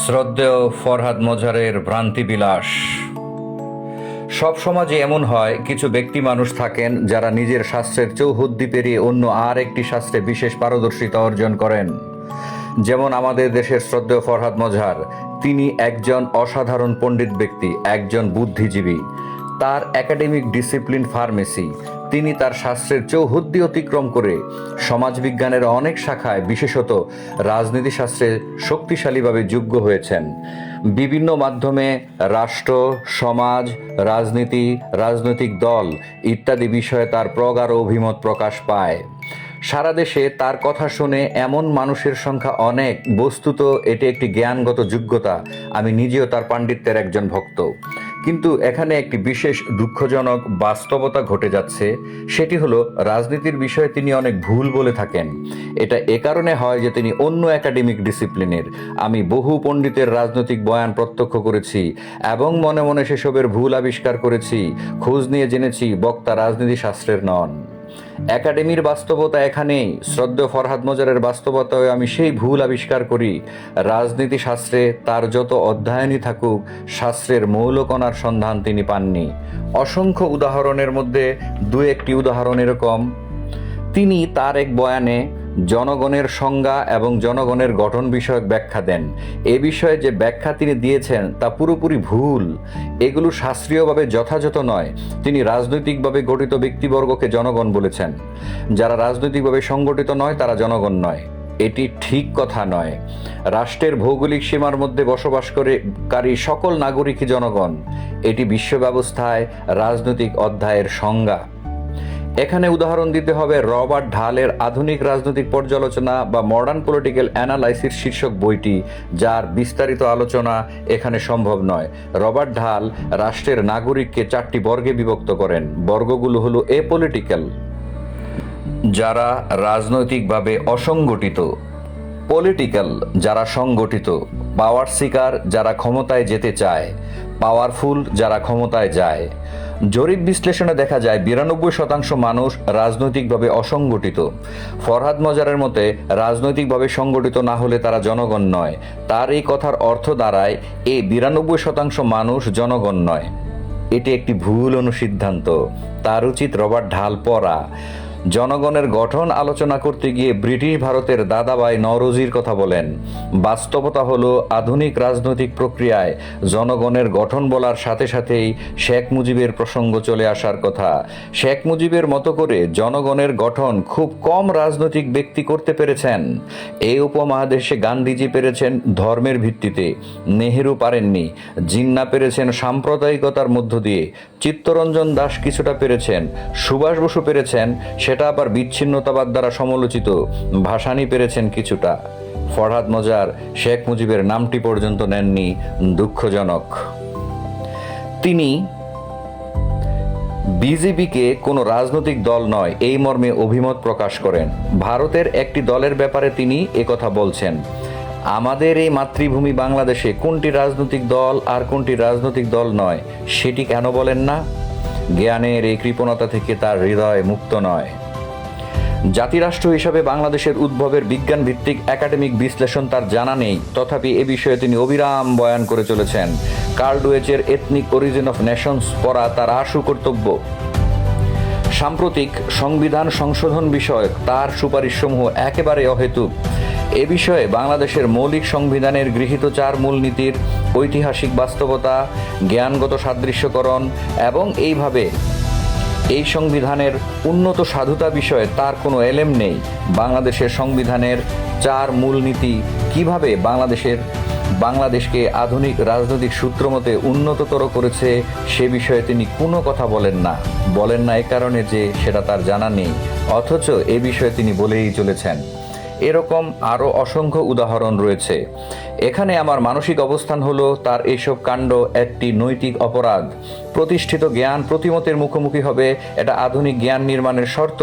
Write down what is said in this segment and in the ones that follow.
শ্রদ্ধেয় ফরহাদ মজারের ভ্রান্তি বিলাস সব সমাজে এমন হয়, কিছু ব্যক্তি মানুষ থাকেন যারা নিজের শাস্ত্রের চৌহদ্দি পেরিয়ে অন্য আর একটি শাস্ত্রে বিশেষ পারদর্শিতা অর্জন করেন। যেমন আমাদের দেশের শ্রদ্ধেয় ফরহাদ মজার, তিনি একজন অসাধারণ পণ্ডিত ব্যক্তি, একজন বুদ্ধিজীবী। তার একাডেমিক ডিসিপ্লিন ফার্মেসি তিনি তার শাস্ত্রের চৌহদ্দি অতিক্রম করে সমাজবিজ্ঞানের অনেক শাখায়, বিশেষত রাজনীতিশাস্ত্রে শক্তিশালীভাবে যোগ্য হয়েছেন। বিভিন্ন মাধ্যমে রাষ্ট্র, সমাজ, রাজনীতি, রাজনৈতিক দল ইত্যাদি বিষয়ে তার প্রগাঢ় অভিমত প্রকাশ পায়। সারা দেশে তার কথা শুনে এমন মানুষের সংখ্যা অনেক, বস্তুত এটি একটি জ্ঞানগত যোগ্যতা। আমি নিজেও তার পাণ্ডিত্যের একজন ভক্ত। কিন্তু এখানে একটি বিশেষ দুঃখজনক বাস্তবতা ঘটে যাচ্ছে, সেটি হলো রাজনীতির বিষয়ে তিনি অনেক ভুল বলে থাকেন। এটা এ কারণে হয় যে তিনি অন্য একাডেমিক ডিসিপ্লিনের। আমি বহু পণ্ডিতের রাজনৈতিক বয়ান প্রত্যক্ষ করেছি এবং মনে মনে সেসবের ভুল আবিষ্কার করেছি। খোঁজ নিয়ে জেনেছি বক্তা রাজনীতি শাস্ত্রের নন। একাডেমির বাস্তবতা এখানেই। শ্রদ্ধে ফরহাদ মজারের বাস্তবতায় আমি সেই ভুল আবিষ্কার করি। রাজনীতি শাস্ত্রে তার যত অধ্যয়নই থাকুক, শাস্ত্রের মৌলকণার সন্ধান তিনি পাননি। অসংখ্য উদাহরণের মধ্যে দু একটি উদাহরণ এরকম। তিনি তার এক বয়ানে জনগণের সংজ্ঞা এবং জনগণের গঠন বিষয়ক ব্যাখ্যা দেন। এ বিষয়ে যে ব্যাখ্যা তিনি দিয়েছেন, তা পুরোপুরি ভুল। এগুলো শাস্ত্রীয়ভাবে যথাযথ নয়। তিনি রাজনৈতিকভাবে গঠিত ব্যক্তিবর্গকে জনগণ বলেছেন। যারা রাজনৈতিকভাবে সংগঠিত নয়, তারা জনগণ নয়। এটি ঠিক কথা নয়। রাষ্ট্রের ভৌগোলিক সীমার মধ্যে বসবাস করে কারী সকল নাগরিকই জনগণ। এটি বিশ্ব ব্যবস্থায় রাজনৈতিক অধ্যায়ের সংজ্ঞা। এখানে উদাহরণ দিতে হবে রবার্ট ঢালের আধুনিক রাজনৈতিক পর্যালোচনা বা মডার্ন পলিটিক্যাল অ্যানালাইসিস শীর্ষক বইটি, যার বিস্তারিত আলোচনা এখানে সম্ভব নয়। রবার্ট ঢাল রাষ্ট্রের নাগরিককে চারটি বর্গে বিভক্ত করেন। বর্গগুলো হলো এ পলিটিক্যাল যারা রাজনৈতিকভাবে অসংগঠিত পলিটিক্যাল যারা সংগঠিত পাওয়ার সিকার যারা ক্ষমতায় যেতে চায় পাওয়ারফুল যারা ক্ষমতায় যায়। জরিপ বিশ্লেষণে দেখা যায় বিরানব্বই শতাংশ মানুষ রাজনৈতিকভাবে অসংগঠিত। ফরহাদ মজারের মতে, রাজনৈতিকভাবে সংগঠিত না হলে তারা জনগণ নয়। তার এই কথার অর্থ দাঁড়ায় এই বিরানব্বই শতাংশ মানুষ জনগণ নয়। এটি একটি ভুল অনুসিদ্ধান্ত। তার উচিত রবার ঢাল পড়া জনগণের গঠন আলোচনা করতে গিয়ে ব্রিটিশ ভারতের দাদাবাই নওরোজির কথা বলেন। বাস্তবতা হলো আধুনিক রাজনৈতিক প্রক্রিয়ায় জনগণের গঠন বলার সাথে সাথেই শেখ মুজিবের প্রসঙ্গ চলে আসার কথা। শেখ মুজিবের মতো করে জনগণের গঠন খুব কম রাজনৈতিক ব্যক্তি করতে পেরেছেন। এই উপমহাদেশে গান্ধীজি পেরেছেন ধর্মের ভিত্তিতে। নেহেরু পারেননি। জিন্না পেরেছেন সাম্প্রদায়িকতার মধ্য দিয়ে। চিত্তরঞ্জন দাস কিছুটা পেরেছেন। সুভাষ বসু পেরেছেন। সেটা আবার বিচ্ছিন্নতাবাদ দ্বারা সমালোচিত। ভাসানি পেরেছেন কিছুটা। ফরহাদ মজার, শেখ মুজিবের নামটি পর্যন্ত নেননি দুঃখজনক। তিনি বিজেপিকে কোনো রাজনৈতিক দল নয়, এই মর্মে অভিমত প্রকাশ করেন। ভারতের একটি দলের ব্যাপারে তিনি একথা বলছেন, আমাদের এই মাতৃভূমি বাংলাদেশে কোনটি রাজনৈতিক দল আর কোনটি রাজনৈতিক দল নয়, সেটি কেন বলেন না? জ্ঞানের এই কৃপণতা থেকে তার হৃদয় মুক্ত নয়। জাতিরাষ্ট্র হিসাবে বাংলাদেশের উদ্ভবের বিজ্ঞান ভিত্তিক একাডেমিক বিশ্লেষণ তার জানা নেই। তথাপি এ বিষয়ে তিনি অবিরাম বয়ান করে চলেছেন। কার্ল ডুয়েচের এথনিক অরিজিন অফ নেশনস পড়া তার আশু কর্তব্য সাম্প্রতিক সংবিধান সংশোধন বিষয়ক তার সুপারিশসমূহ একেবারে অহেতুক। এ বিষয়ে বাংলাদেশের মৌলিক সংবিধানের গৃহীত চার মূলনীতির ঐতিহাসিক বাস্তবতা, জ্ঞানগত সাদৃশ্যকরণ এবং এইভাবে এই সংবিধানের উন্নত সাধুতা বিষয়ে তার কোনো এলেম নেই। বাংলাদেশের সংবিধানের চার মূলনীতি কীভাবে বাংলাদেশের, বাংলাদেশকে আধুনিক রাজনৈতিক সূত্রমতে উন্নততর করেছে সে বিষয়ে তিনি কোনো কথা বলেন না। বলেন না এ কারণে যে সেটা তার জানা নেই, অথচ এ বিষয়ে তিনি বলেই চলেছেন। এরকম আরও অসংখ্য উদাহরণ রয়েছে। এখানে আমার মানসিক অবস্থান হলো তার এইসব কাণ্ড একটি নৈতিক অপরাধ। প্রতিষ্ঠিত জ্ঞান প্রতিমতের মুখোমুখি হবে, এটা আধুনিক জ্ঞান নির্মাণের শর্ত।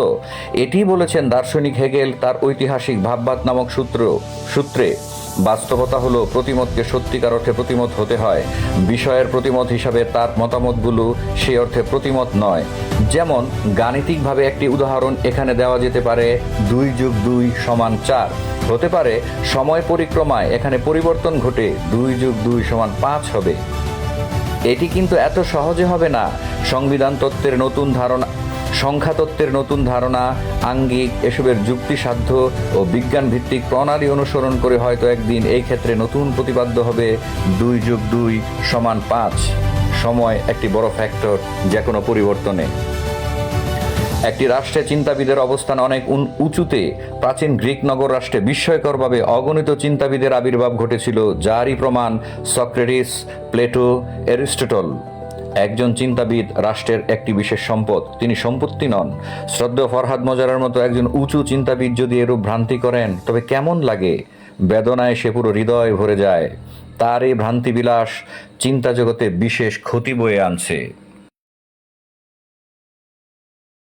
এটি বলেছেন দার্শনিক হেগেল তার ঐতিহাসিক ভাববাদ নামক সূত্র, সূত্রে। বাস্তবতা হলো প্রতিমতকে সত্যিকার অর্থে প্রতিমত হতে হয়। বিষয়ের প্রতিমত হিসাবে তার মতামতগুলো সেই অর্থে প্রতিমত নয়। যেমন, গাণিতিকভাবে একটি উদাহরণ এখানে দেওয়া যেতে পারে, দুই যোগ দুই সমান চার। হতে পারে, সময় পরিক্রমায় এখানে পরিবর্তন ঘটে দুই যুগ দুই সমান পাঁচ হবে। এটি কিন্তু এত সহজে হবে না। সংবিধান তত্ত্বের নতুন ধারণা, সংখ্যা তত্ত্বের নতুন ধারণা, আঙ্গিক, এসবের যুক্তিসাধ্য ও বিজ্ঞান ভিত্তিক প্রণালী অনুসরণ করে হয়তো একদিন এই ক্ষেত্রে নতুন প্রতিপাদ্য হবে দুই যোগ দুই সমান পাঁচ। সময় একটি বড় ফ্যাক্টর যে কোনো পরিবর্তনে। একটি রাষ্ট্রে চিন্তাবিদের অবস্থান অনেক উঁচুতে, প্রাচীন গ্রিক নগর রাষ্ট্রে বিস্ময়করভাবে অগণিত চিন্তাবিদের আবির্ভাব ঘটেছিল, যারই প্রমাণ সক্রেটিস, প্লেটো, অ্যারিস্টটল। একজন চিন্তাবিদ রাষ্ট্রের একটি বিশেষ সম্পদ, তিনি সম্পত্তি নন। শ্রদ্ধেয় ফরহাদ মজারের মতো একজন উঁচু চিন্তাবিদ যদি এরূপ ভ্রান্তি করেন, তবে কেমন লাগে? বেদনায় সে পুরো হৃদয় ভরে যায়। তার এই ভ্রান্তি বিলাস চিন্তা জগতে বিশেষ ক্ষতি বয়ে আনছে।